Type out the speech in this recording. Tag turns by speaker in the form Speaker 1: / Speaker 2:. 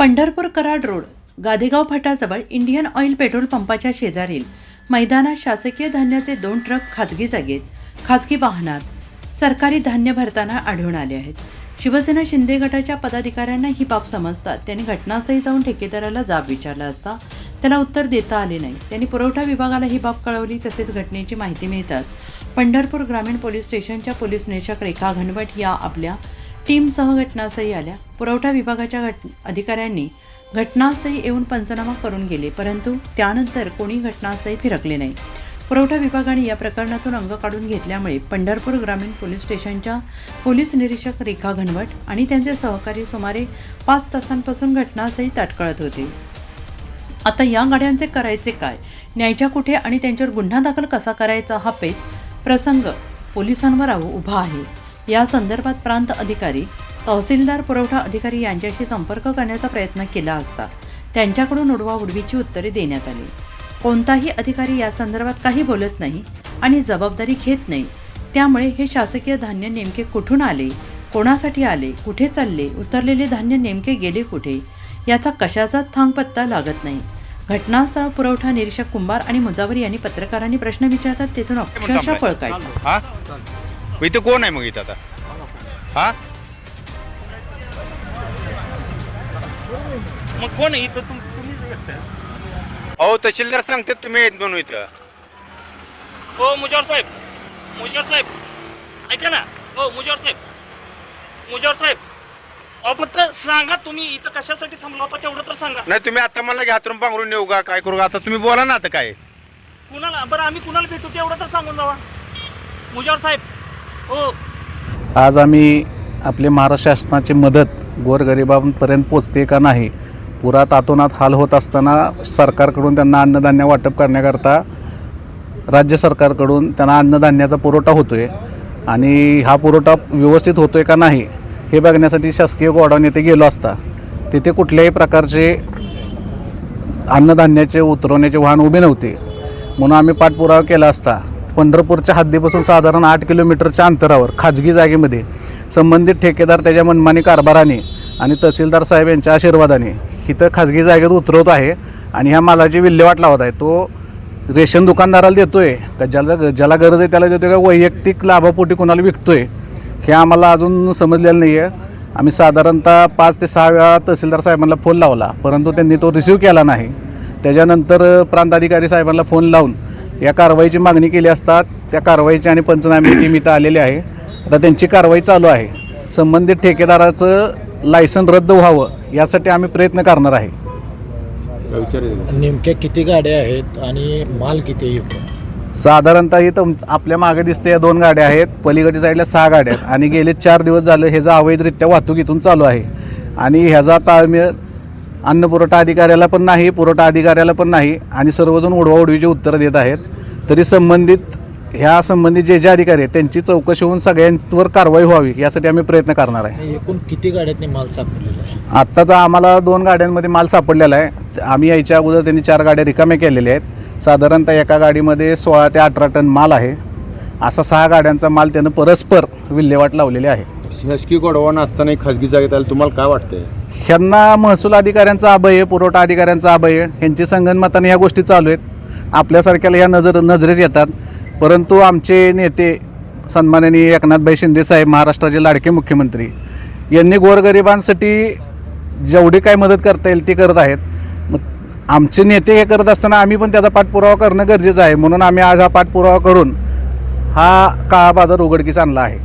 Speaker 1: Pandharpur Karad road Gadegaon फाटाजवळ Indian oil petrol पंपाच्या शेजारील मैदानात शासकीय धान्याचे दोन ट्रक खाजगी जागेत खाजगी वाहनात सरकारी धान्य भरताना आढळून आले आहेत. शिवसेना शिंदे गटाच्या पदाधिकाऱ्यांना ही बाब समजतात. त्यांनी घटनास्थळी जाऊन ठेकेदाराला जाब विचारला असता त्याला उत्तर देता आले नाही. त्यांनी पुरवठा विभागाला ही बाब कळवली तसेच घटनेची माहिती मिळतात पंढरपूर ग्रामीण पोलीस स्टेशनच्या पोलीस निरीक्षक रेखा घनवट या आपल्या टीमसह घटनास्थळी आल्या. पुरवठा विभागाच्या घट अधिकाऱ्यांनी घटनास्थळी येऊन पंचनामा करून गेले परंतु त्यानंतर कोणी घटनास्थळी फिरकले नाही. पुरवठा विभागाने या प्रकरणातून अंग काढून घेतल्यामुळे पंढरपूर ग्रामीण पोलीस स्टेशनच्या पोलीस निरीक्षक रेखा घनवट आणि त्यांचे सहकारी सुमारे पाच तासांपासून घटनास्थळी ताटकळत होते. आता या गाड्यांचे करायचे काय? न्यायच्या कुठे आणि त्यांच्यावर गुन्हा दाखल कसा करायचा हा पेच प्रसंग पोलिसांवर उभा आहे. या संदर्भात प्रांत अधिकारी तहसीलदार पुरवठा अधिकारी यांच्याशी संपर्क करण्याचा प्रयत्न केला असता त्यांच्याकडून उडवाउडवीची उत्तरे देण्यात आली. कोणताही अधिकारी या संदर्भात काही बोलत नाही आणि जबाबदारी घेत नाही. त्यामुळे हे शासकीय धान्य नेमके कुठून आले कोणासाठी आले कुठे चालले उतरलेले धान्य नेमके गेले कुठे याचा कशाचाच थांगपत्ता लागत नाही. घटनास्थळ पुरवठा निरीक्षक कुंभार आणि मुजावर यांनी पत्रकारांनी प्रश्न विचारतात तेथून अक्षरशः पळ
Speaker 2: मग इथं कोण आहे मग इथं आता? हा?
Speaker 3: मग कोण आहे इथं? तुम तुम्ही व्यक्त आहे.
Speaker 2: अहो तहसीलदार सांगतात तुम्ही येत म्हणून इथं.
Speaker 3: हो मुजावर साहेब. मुजावर साहेब. ऐका ना. हो मुजावर साहेब. मुजावर साहेब. अहो सांगा तुम्ही इथं कशासाठी थांबला होता तेवढं तर सांगा.
Speaker 2: नाही तुम्ही आता मला घ्यातून पांघरून येऊ का? काय करू का? आता तुम्ही बोला ना आता काय.
Speaker 3: कुणाला? बरं आम्ही कुणाला भेटू तेवढं तर सांगून जावा. मुजावर साहेब
Speaker 4: आज आम्ही आपले महाराष्ट्र शासनाची मदत गोरगरिबांपर्यंत पोचते का नाही पुरा तातोनात हाल होत असताना सरकारकडून त्यांना अन्नधान्य वाटप करण्याकरता राज्य सरकारकडून त्यांना अन्नधान्याचा पुरवठा होतो आहे आणि हा पुरवठा व्यवस्थित होतो आहे का नाही हे बघण्यासाठी शासकीय गोडाऊन येथे गेलो असता. तिथे कुठल्याही प्रकारचे अन्नधान्याचे उतरवण्याचे वाहन उभे नव्हते. म्हणून आम्ही पाठपुरावा केला असता. पंढरपूरच्या हद्दीपासून साधारण आठ किलोमीटरच्या अंतरावर खाजगी जागेमध्ये संबंधित ठेकेदार त्याच्या मनमानी कारभाराने आणि तहसीलदार साहेब यांच्या आशीर्वादाने इथं खाजगी जागेत उतरवत आहे आणि ह्या मालाची विल्हेवाट लावत आहे. तो रेशन दुकानदाराला देतो आहे का ज्याला ज्याला गरज आहे त्याला देतो आहे का? वैयक्तिक लाभापोटी कोणाला विकतो आहे हे आम्हाला अजून समजलेलं नाही आहे आम्ही साधारणतः पाच ते सहा वेळा तहसीलदार साहेबांना फोन लावला परंतु त्यांनी तो रिसिव्ह केला नाही. त्याच्यानंतर प्रांताधिकारी साहेबांना फोन लावून या कारवाईची मागणी केली असता त्या कारवाईची आणि पंचनामे टीम इथं आलेली आहे. आता त्यांची कारवाई चालू आहे. संबंधित ठेकेदाराचं लायसन रद्द व्हावं यासाठी आम्ही प्रयत्न करणार आहे.
Speaker 5: नेमक्या किती गाड्या आहेत आणि माल किती आहे एकूण?
Speaker 4: साधारणतः इथं आपल्या मागे दिसते या दोन गाड्या आहेत. पलीकडच्या साईडला सहा गाड्या आहेत. आणि गेले चार दिवस झालं ह्याचा अवैधरित्या वाहतूक इथून चालू आहे. आणि ह्याचा ताळमेळ अन्न पुरवठा अधिकाऱ्याला पण नाही पुरवठा अधिकाऱ्याला पण नाही. आणि सर्वजण उडवाउडवीची उत्तरं देत आहेत. तरी संबंधित ह्या संबंधित जे जे अधिकारी आहेत त्यांची चौकशी होऊन सगळ्यांवर कारवाई व्हावी यासाठी आम्ही प्रयत्न करणार आहे.
Speaker 5: एकूण किती गाड्यातनी माल सापडलेला आहे?
Speaker 4: आत्ता तर आम्हाला दोन गाड्यांमध्ये माल सापडलेला आहे. आम्ही यायच्या अगोदर त्यांनी चार गाड्या रिकाम्या केलेल्या आहेत. साधारणतः एका गाडीमध्ये सोळा ते अठरा टन माल आहे. असा सहा गाड्यांचा माल त्यानं परस्पर विल्हेवाट लावलेली आहे.
Speaker 6: शासकीय गोडवान असताना एक खाजगी जागेत आलं तुम्हाला काय वाटतंय?
Speaker 4: ह्यांना महसूल अधिकाऱ्यांचा अभय आहे पुरवठा अधिकाऱ्यांचा अभय आहे. ह्यांची संगनमताने ह्या गोष्टी चालू आहेत. आपल्यासारख्याला ह्या नजर नजरेस येतात. परंतु आमचे नेते सन्माननीय एकनाथभाई शिंदेसाहेब महाराष्ट्राचे लाडके मुख्यमंत्री यांनी गोरगरिबांसाठी जेवढी काय मदत करता येईल ती करत आहेत. मग आमचे नेते हे करत असताना आम्ही पण त्याचा पाठपुरावा करणं गरजेचं आहे. म्हणून आम्ही आज हा पाठपुरावा करून हा काळा बाजार उघडकीस आणला आहे.